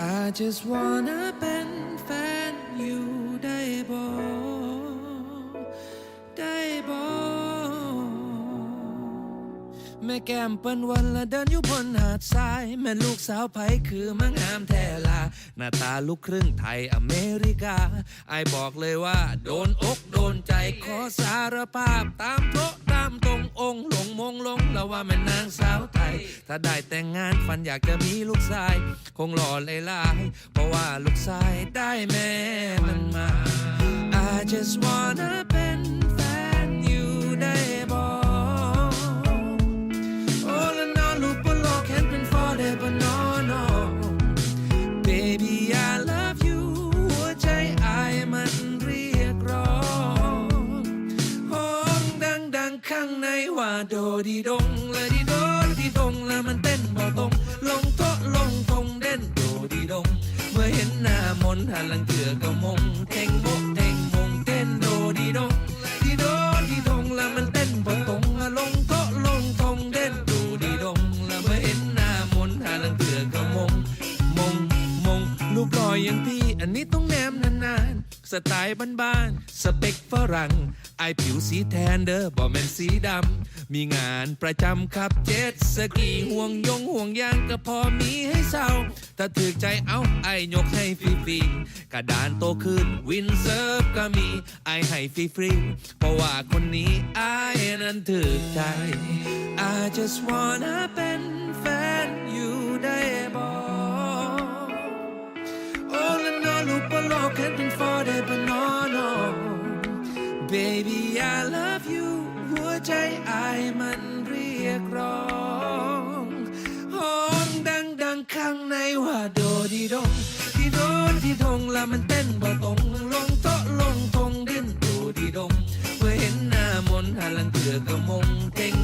I just wanna เป็นแฟนอยู่ได้บ่ได้บ่แม่แก้มเปิ้นวันละเดินอยู่บนหาดทราย แม่ลูกสาวไผคือมางงามแท้ลา หน้าตาลูกครึ่งไทยอเมริกา ไอบอกเลยว่า โดนอกโดนใจขอสารภาพตามโต๊ะตามตรงองค์หลงมงลงแล้วว่าแม่นางสาว ถ้าได้แต่งงานฝันอยากจะมีลูกชาย คงหล่อเลยลายเพราะว่าลูกชายได้แม่มันมา I just wanna เป็นแฟนอยู่ได้บ่ All in all, loop a lock and been for it, but no, no. Baby, I love you. หัวใจไอมันเรียกร้องห้องดังดังๆข้างในว่าโดดีดงและดี โดดีดงแล้วมันเต้นบ่ตรง ลงโตะลงทงเด่นโดดีดง เมื่อเห็นหน้ามนหันหลังเถื่อก็มงเท่งโมกเท่งมงเต้นโดดีดงดีโดดีดงแล้วมันเต้นบ่ตรงลงโตะลงทงเด่นโดดีดง แล้วเมื่อเห็นหน้ามนหันหลังเถื่อก็มงมงมงรูปหล่ออย่างพี่อันนี้ต้องแนมนานๆ สไตล์บ้านๆสเปคฝรั่งไอผิวสีแทนเด้อบ่แมนสีดำ มีงานประจำครับเจ็ตสกีห่วงยงห่วงยางก็พอมีให้เศร้า ถ้าถือใจเอาไอยกให้ฟรีๆกระดานโตขึ้นวินเซิร์ฟก็มีไอให้ฟรีๆเพราะว่าคนนี้ไอนั้นถือใจ I just wanna เป็นแฟน ก็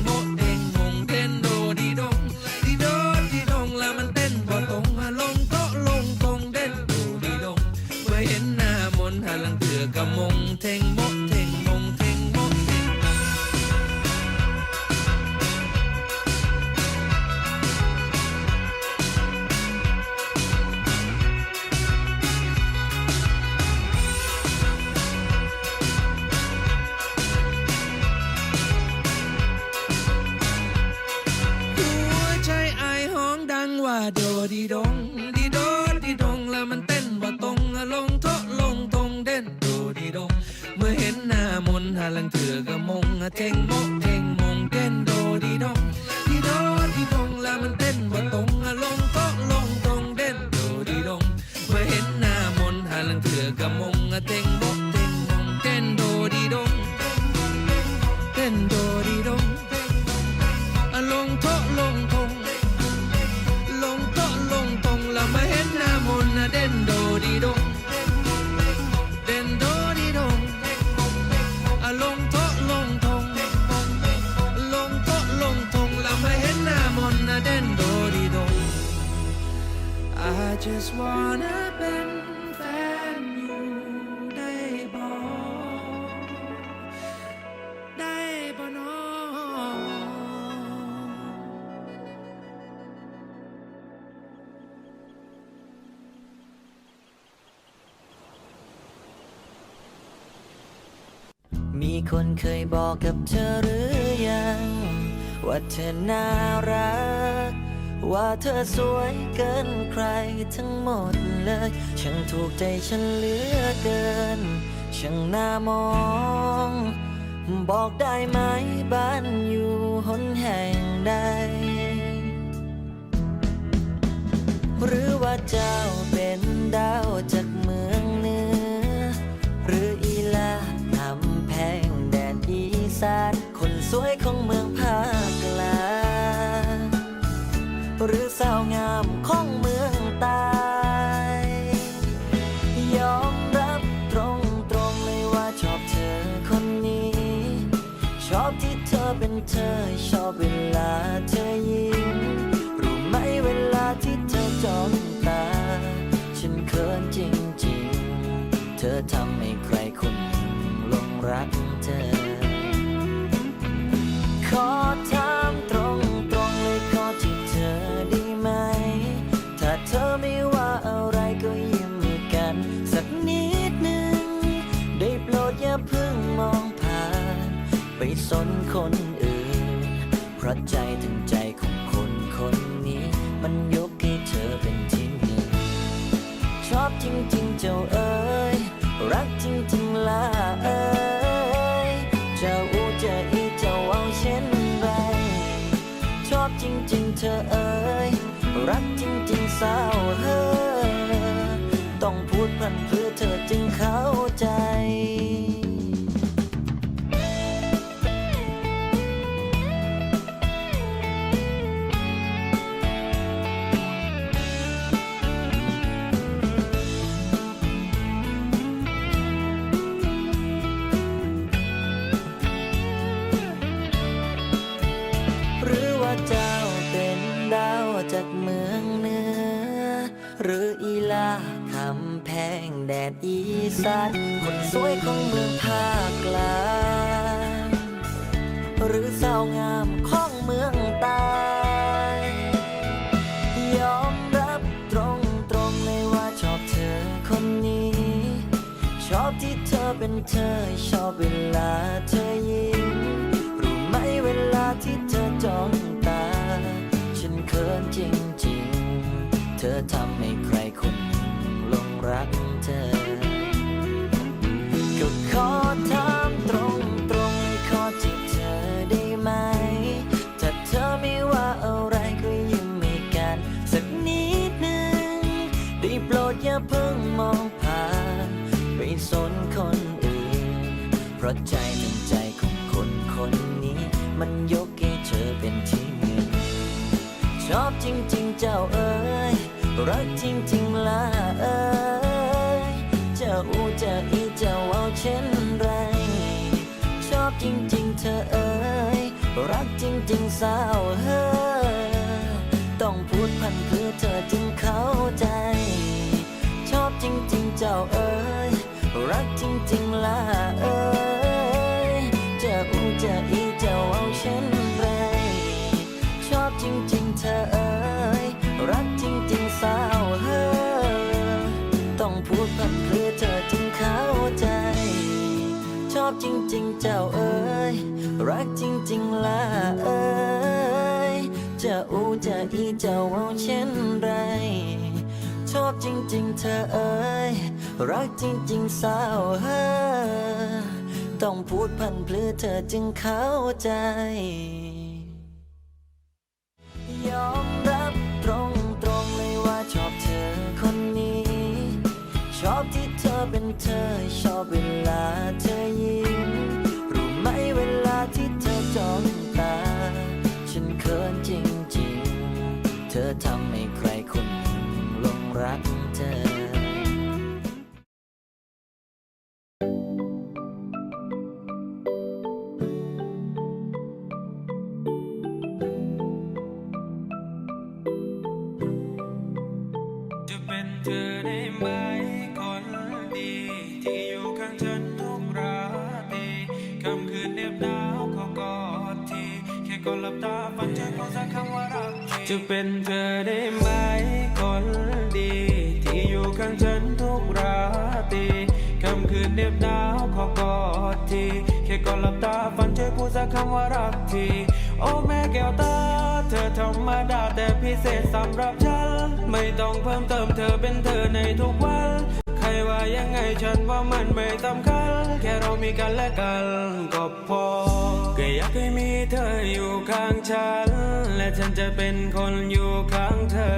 ดีดงดีโดดีดงแล้วมันเต้นบ่ตรงลงโทะลงตรงเด่นโดดีดง เมื่อเห็นหน้ามนหาลังเถื่อกะมงเท่งโมเท่งมงเต้นโดดีดงดีโดดีดงแล้วมันเต้นบ่ตรงลงโทะลงตรงเด่นโดดีดง เมื่อเห็นหน้ามนหาลังเถื่อก็มง just wanna เป็นแฟนอยู่ได้บ่ได้บ่น้อมีคนเคยบอกกับเธอหรือยัง ว่าเธอน่ารัก ว่าเธอสวยเกินใครทั้งหมดเลย ช่างถูกใจฉันเหลือเกิน ช่างน่ามอง บอกได้ไหมบ้านอยู่หนแห่งใด หรือว่าเจ้าเป็นดาวจากามของเมืองต้ยอมรับตรงตรงๆเลยว่าชอบเธอคนนี้ ชอบที่เธอเป็นเธอ ชอบเวลาเธอยิ้มรู้ไหมเวลาที่เธอจ้องตา ฉันเขินจริงๆ เธอทำให้ใครคนหนึ่งหลงรักเธอ มันยกให้เธอเป็นที่หนึ่งชอบจริงๆเจ้าเอ๋ยรักจริงๆล่ะเอ๋ยเจ้าอูเจะอีเจ้าเอาเช่นไรชอบจริงๆเธอเอ๋ยรักจริงๆสาวเฮ้อต้องพูดพัน ชอบเวลาเธอยิ้ม รู้ไหมเวลาที่เธอจ้องตา ฉันเขินจริงๆ เธอทำให้ใครคนหนึ่งหลงรักเธอ ราะใจทั้งใจของคนคนนี้ มันยกให้เธอเป็นที่หนึ่งชอบจริง ๆ เจ้าเอ๋ยรักจริงๆล่ะเอ๋ยเจ้าอูเจ้าอีเจ้าเอาเช่นไร ชอบจริง ๆ เธอเอ๋ยรักจริงๆสาวเฮ้อต้องพูดพันเพื่อเธอจึงเข้าใจ ชอบจริง ๆ เจ้าเอ๋ยรักจริง ๆล่ะเอ๋ย จริง ๆ เจ้าเอ๋ยรักจริง ๆล่ะเอ๋ยจะอูจะอีเจ้าเอาเช่นไร ชอบจริง ๆ เธอเอ๋ยรักจริง ๆ สาวเฮ้อต้องพูดพันเพื่อเธอจึงเข้าใจ ยอมรับตรงตรงๆเลยว่าชอบเธอคนนี้ ชอบที่เธอเป็นเธอชอบเวลาเธ ธอทำให้ใครคนหนึ่งหลงรักเธอ จะเป็นเธอได้ไหมคนดี ที่อยู่ข้างฉันทุกราตรีค่ำคืนเหน็บหนาวขอกอดที แค่ก่อนหลับตาฝันเจอเขาสักคำว่ารัก จะเป็นเธอได้ไหมคนดี ที่อยู่ข้างฉันทุกราตรีค่ำคืนเหน็บหนาวขอกอดทีแค่ก่อนหลับตาฝันเจอพูดสักคำว่ารักทีโอ้แม่แก้วตา เธอธรรมดาแต่พิเศษสำหรับฉัน ไม่ต้องเพิ่มเติมเธอเป็นเธอในทุกวัน ใครว่ายังไงฉันว่ามันไม่สำคัญ แค่เรามีกันและกันก็พอ ก็อยากให้มีเธออยู่ข้างฉัน ฉันจะเป็นคนอยู่ข้างเธอ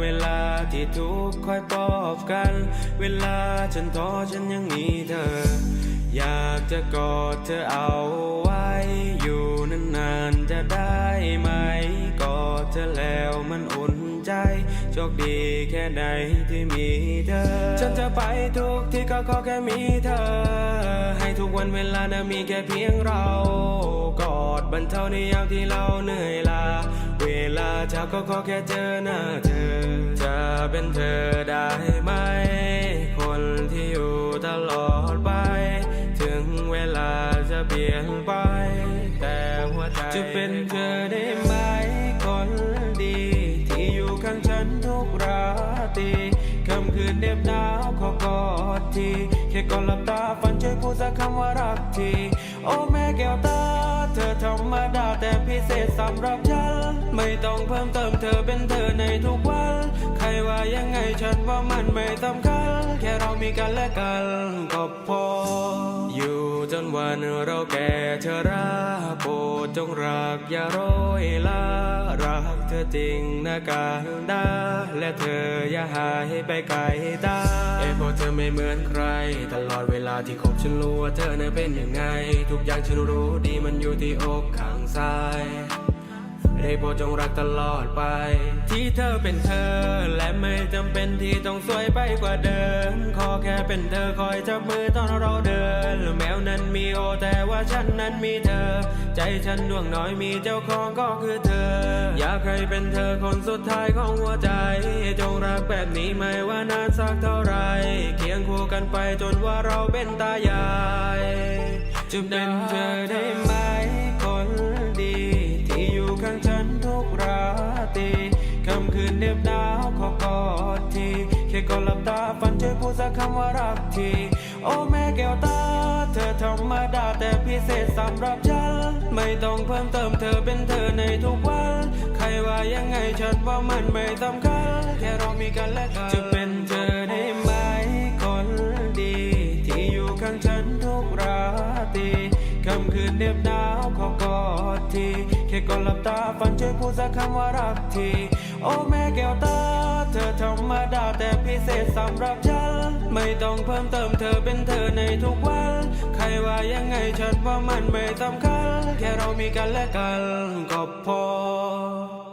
เวลาที่ทุกข์คอยปลอบกัน เวลาฉันท้อฉันยังมีเธอ อยากจะกอดเธอเอาไว้ อยู่นานๆจะได้ไหม กอดเธอแล้วมันอุ่นใจ โชคดีแค่ไหนที่มีเธอ ฉันจะไปทุกที่ก็ขอแค่มีเธอ ให้ทุกวันเวลานะมีแค่เพียงเรา กอดบรรเทาในยามที่เราเหนื่อยล้าเวลาเช้าก็ขอแค่เจอหน้าเธอ จะเป็นเธอได้ไหม คนที่อยู่ตลอดไป ถึงเวลาจะเปลี่ยนไป แต่หัวใจจะเป็นเธอได้ไหม ตีค่ำคืนเด็บหนาวขอกอดทีแค่ก่อนหลับตาฝันใจพูดสักคำว่ารักทีโอ้แม่แก้วตา เธอธรรมดาแต่พิเศษสำหรับฉัน ไม่ต้องเพิ่มเติมเธอเป็นเธอในทุกวัน ใครว่ายังไงฉันว่ามันไม่สำคัญ แค่เรามีกันและกันก็พอ อยู่จนวันเราแก่เธอรักโปรดจงรักอย่าโรยลารักเธอจริงนะการดาและเธออย่าหายไปไกลตาเอ้เพราะเธอไม่เหมือนใคร ตลอดเวลาที่คบฉันรู้ว่าเธอเน่ะเป็นยังไง ทุกอย่างฉันรู้ดีมันอยู่ที่อกข้างซ้ายได้โปรดจงรักตลอดไป ที่เธอเป็นเธอ และไม่จำเป็นที่ต้องสวยไปกว่าเดิม ขอแค่เป็นเธอคอยจับมือตอนเราเดิน แมวนั้นมีโอแต่ว่าฉันนั้นมีเธอ ใจฉันดวงน้อยมีเจ้าของก็คือเธอ อยากให้เป็นเธอคนสุดท้ายของหัวใจ จงรักแบบนี้ไม่ว่านานสักเท่าไหรเคียงคู่กันไปจนว่าเราเป็นตายายจะเป็นเธอได้ไหม อยู่ข้างฉันทุกราตรีค่ำคืนเหน็บหนาวขอกอดทีแค่ก่อนหลับตาฝันช่วยพูดสักคำว่ารักที โอ้แม่แก้วตา เธอธรรมดาแต่พิเศษสำหรับฉัน ไม่ต้องเพิ่มเติมเธอเป็นเธอในทุกวัน ใครว่ายังไงฉันว่ามันไม่สำคัญ แค่เรามีกันและกันจะเป็นเธอได้ไหมคนดี ที่อยู่ข้างฉันทุกราตรีค่ำคืนเหน็บหนาวขอกอดที ค่ก่อนหลับตาฝันช่วยพูดสักคำว่ารักที โอ้แม่แก้วตา เธอธรรมดาแต่พิเศษสำหรับฉัน ไม่ต้องเพิ่มเติมเธอเป็นเธอในทุกวัน ใครว่ายังไงฉันว่ามันไม่สำคัญ แค่เรามีกันและกันก็พอ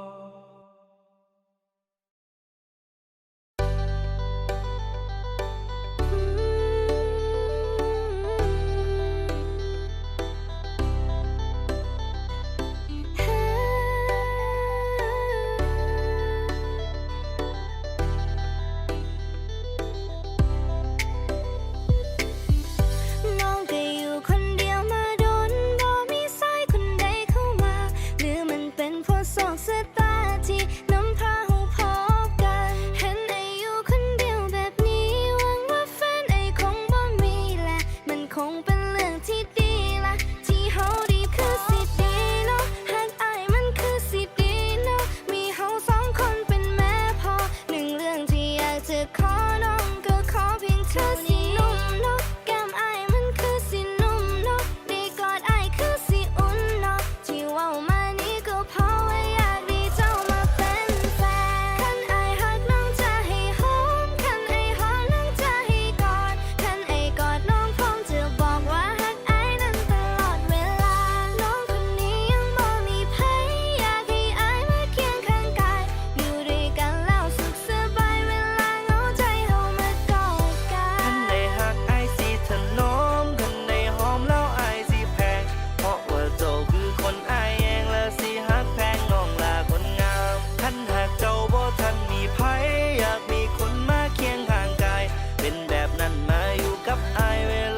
นั้นมาอยู่กับไอเวล